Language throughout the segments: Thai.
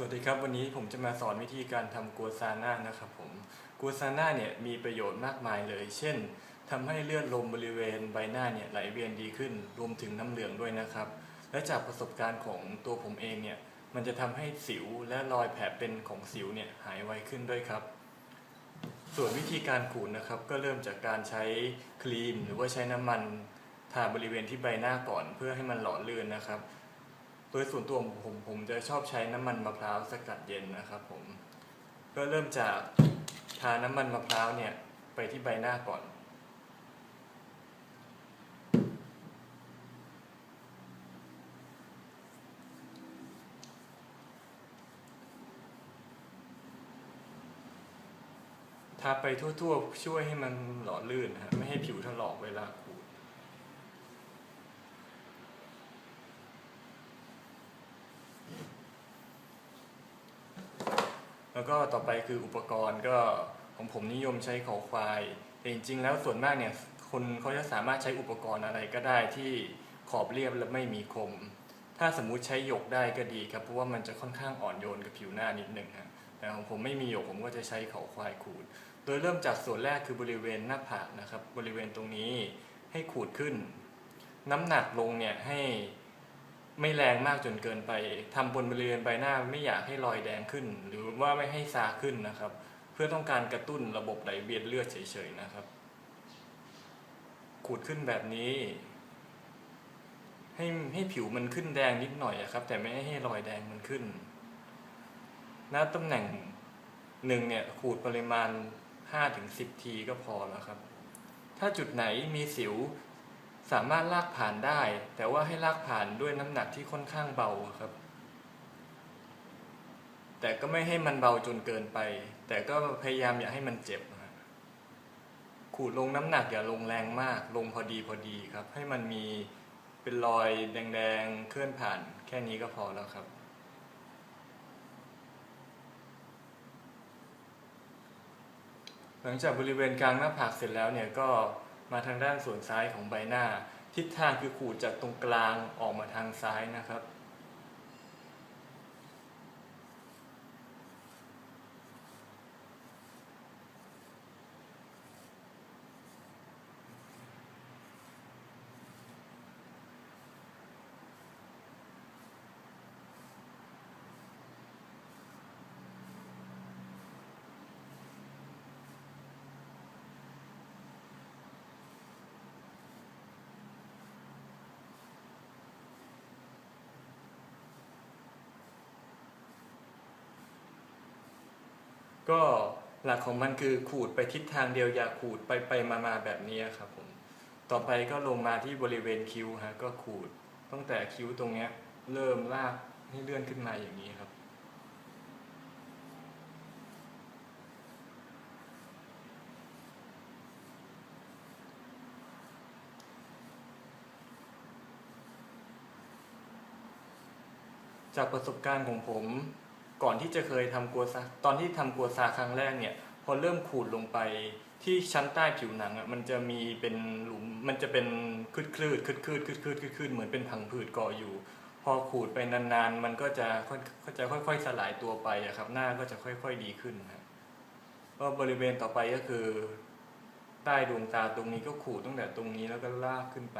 สวัสดีครับ วันนี้ผมจะมาสอนวิธีการทำกัวซาน่านะครับผมกัวซาน่าเนี่ยมีประโยชน์มากมายเลย เช่นทำให้เลือดลมบริเวณใบหน้าเนี่ยไหลเวียนดีขึ้น รวมถึงน้ำเหลืองด้วยนะครับ และจากประสบการณ์ของตัวผมเองเนี่ยมันจะทำให้สิวและรอยแผลเป็นของสิวเนี่ยหายไวขึ้นด้วยครับ ส่วนวิธีการขูดนะครับ ก็เริ่มจากการใช้ครีม หรือว่าใช้น้ำมันทาบริเวณที่ใบหน้าก่อน เพื่อให้มันหล่อลื่นนะครับ โดยส่วนตัวผมผมจะชอบใช้น้ำมันมะพร้าวสกัดเย็นนะครับผมก็เริ่มจากทาน้ำมันมะพร้าวเนี่ยไปที่ใบหน้าก่อน ทาไปทั่วๆ ช่วยให้มันหล่อลื่นนะครับไม่ให้ผิวถลอกเวลาขูด แล้ว ก็ต่อไปคืออุปกรณ์ก็ของผมนิยมใช้เขาควาย แต่จริงๆ แล้วส่วนมากเนี่ยคนเขาจะสามารถใช้อุปกรณ์อะไรก็ได้ที่ขอบเรียบและไม่มีคม ถ้าสมมุติใช้หยกได้ก็ดีครับ เพราะว่ามันจะค่อนข้างอ่อนโยนกับผิวหน้านิดหนึ่งฮะแต่ของผมไม่มีหยกผมก็จะใช้เขาควายขูด โดยเริ่มจากส่วนแรกคือบริเวณหน้าผากนะครับ บริเวณตรงนี้ให้ขูดขึ้น น้ำหนักลงเนี่ยให้ ไม่แรงมากจนเกินไปทำบนบริเวณใบหน้าไม่อยากให้รอยแดงขึ้น หรือว่าไม่ให้ซาขึ้นนะครับ เพื่อต้องการกระตุ้นระบบไหลเวียนเลือดเฉยๆนะครับ ขูดขึ้นแบบนี้ ให้ให้ผิวมันขึ้นแดงนิดหน่อยครับ แต่ไม่ให้รอยแดงมันขึ้นณตำแหน่งหนึ่งเนี่ยขูดปริมาณ5-10 ทีก็พอแล้วครับ ถ้าจุดไหนมีสิว สามารถลากผ่านได้ แต่ว่าให้ลากผ่านด้วยน้ำหนักที่ค่อนข้างเบาครับ แต่ก็ไม่ให้มันเบาจนเกินไป แต่ก็พยายามอย่าให้มันเจ็บนะฮะขูดลงน้ำหนักอย่าลงแรงมาก ลงพอดีพอดีครับ ให้มันมีเป็นรอยแดงๆเคลื่อนผ่านแค่นี้ก็พอแล้วครับ หลังจากบริเวณกลางหน้าผากเสร็จแล้วเนี่ยก็ มาทางด้านส่วนซ้ายของใบหน้า ทิศทางคือขูดจากตรงกลางออกมาทางซ้ายนะครับ ก็หลักของมันคือขูดไปทิศทางเดียวอย่าขูดไปไปมามาแบบนี้ครับผมต่อไปก็ลงมาที่บริเวณคิ้วฮะก็ขูดตั้งแต่คิ้วตรงเนี้ยเริ่มลากให้เลื่อนขึ้นมาอย่างนี้ครับจากประสบการณ์ของผม ก่อนที่จะเคยทำกัวซาตอนที่ทำกัวซาครั้งแรกเนี่ย พอเริ่มขูดลงไปที่ชั้นใต้ผิวหนังอะมันจะมีเป็นหลุมมันจะเป็นคืดคลืดคืดคลืดคืดคลืดคืดคลืดเหมือนเป็นผังผืดกาะอยู่ พอขูดไปนานๆ มันก็จะค่อยก็จะค่อยๆสลายตัวไปอะครับ หน้าก็จะค่อย ๆดีขึ้นครับก็บริเวณต่อไปก็คือ ใต้ดวงตาตรงนี้ก็ขูดตั้งแต่ตรงนี้แล้วก็ลากขึ้นไป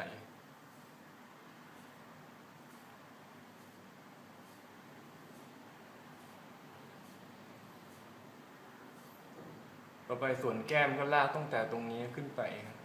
ต่อไปส่วนแก้มก็ลากตั้งแต่ตรงนี้ขึ้นไปครับ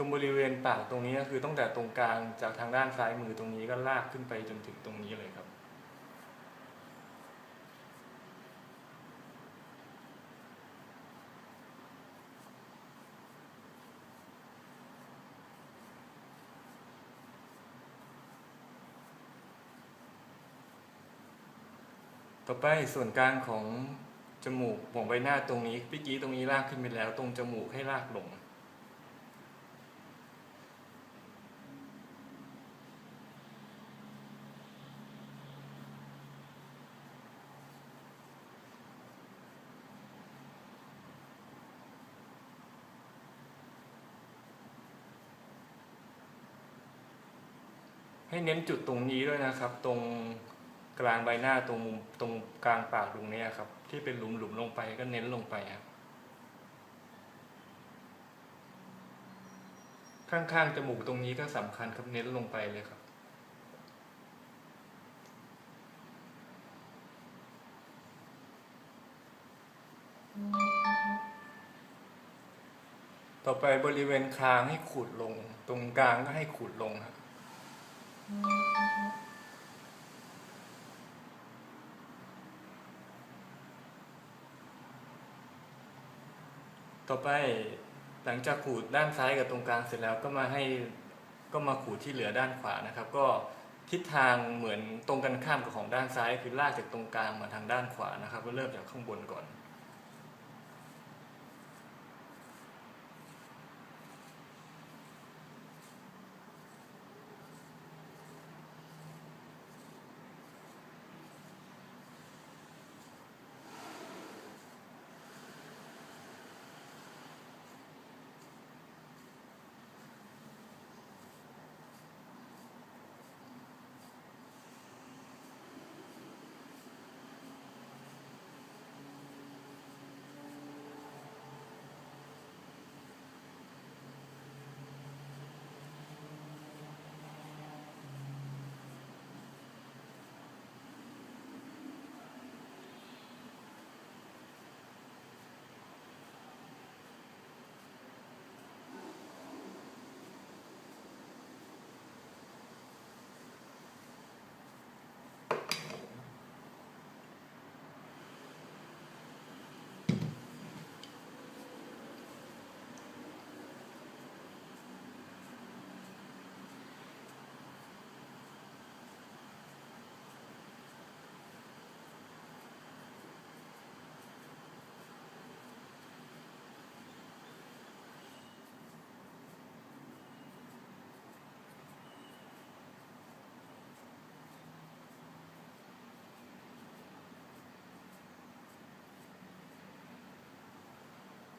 ตรงบริเวณปากตรงนี้ก็คือตั้งแต่ตรงกลางจากทางด้านซ้ายมือตรงนี้ก็ลากขึ้นไปจนถึงตรงนี้เลยครับ ต่อไปส่วนกลางของจมูกของใบหน้าตรงนี้เมื่กี้ตรงนี้ลากขึ้นไปแล้ว ตรงจมูกให้ลากลง ให้เน้นจุดตรงนี้ด้วยนะครับ ตรงกลางใบหน้าตรงมุมตรงกลางปากตรงนี้ครับ ที่เป็นหลุมๆลงไปก็เน้นลงไปครับข้างๆจมูกตรงนี้ก็สำคัญครับเน้นลงไปเลยครับ ต่อไปบริเวณคางให้ขูดลง ตรงกลางก็ให้ขูดลงครับ ต่อไปหลังจากขูดด้านซ้ายกับตรงกลางเสร็จแล้วก็มาให้ก็มาขูดที่เหลือด้านขวานะครับ ก็ทิศทางเหมือนตรงกันข้ามกับของด้านซ้าย คือลากจากตรงกลางมาทางด้านขวานะครับก็เริ่มจากข้างบนก่อน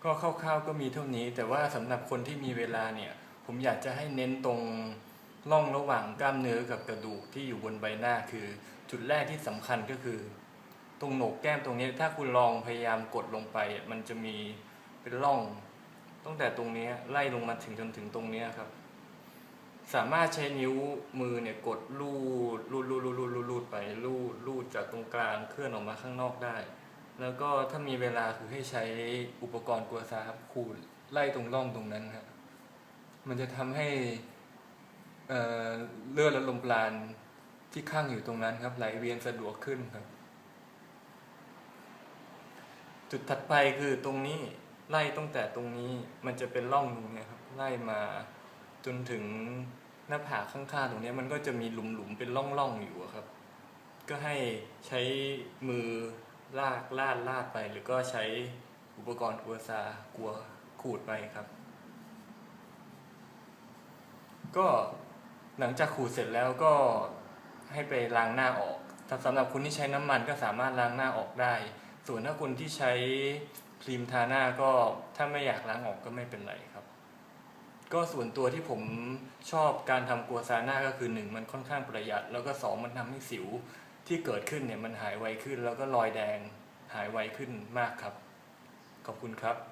ก็คร่าวๆก็มีเท่านี้ แต่ว่าสำหรับคนที่มีเวลาเนี่ย ผมอยากจะให้เน้นตรงร่องระหว่างกล้ามเนื้อกับกระดูกที่อยู่บนใบหน้าคือ จุดแรกที่สำคัญก็คือ ตรงโหนกแก้มตรงนี้ถ้าคุณลองพยายามกดลงไป มันจะมีเป็นร่องตั้งแต่ตรงนี้ไล่ลงมาถึงจนถึงตรงนี้ครับ สามารถใช้นิ้วมือเนี่ยกดลูดลูดลูดลูดลูดลูดลูดไปลูดลูดจากตรงกลางเคลื่อนออกมาข้างนอกได้ แล้วก็ถ้ามีเวลาคือให้ใช้อุปกรณ์กัวซาครับขูดไล่ตรงร่องตรงนั้นครับมันจะทำให้เอ่อเลือดและลมปราณที่ข้างอยู่ตรงนั้นครับไหลเวียนสะดวกขึ้นครับ จุดถัดไปคือตรงนี้ไล่ตั้งแต่ตรงนี้มันจะเป็นร่องตรงนี้ครับไล่มาจนถึงหน้าผากข้างๆตรงนี้มันก็จะมีหลุมๆเป็นร่องๆอยู่ครับ ก็ให้ใช้มือ ลากลาดลาดไป หรือก็ใช้อุปกรณ์กัวซากลัวขูดไปครับ ก็หลังจากขูดเสร็จแล้วก็ให้ไปล้างหน้าออกสำหรับคนที่ใช้น้ำมันก็สามารถล้างหน้าออกได้ ส่วนถ้าคนที่ใช้ครีมทาหน้าก็ถ้าไม่อยากล้างออกก็ไม่เป็นไรครับ ก็ส่วนตัวที่ผมชอบการทำกัวซาหน้าก็คือหนึ่งมันค่อนข้างประหยัด แล้วก็สองมันทำให้สิว ที่เกิดขึ้นเนี่ยมันหายไวขึ้น แล้วก็รอยแดงหายไวขึ้นมากครับ ขอบคุณครับ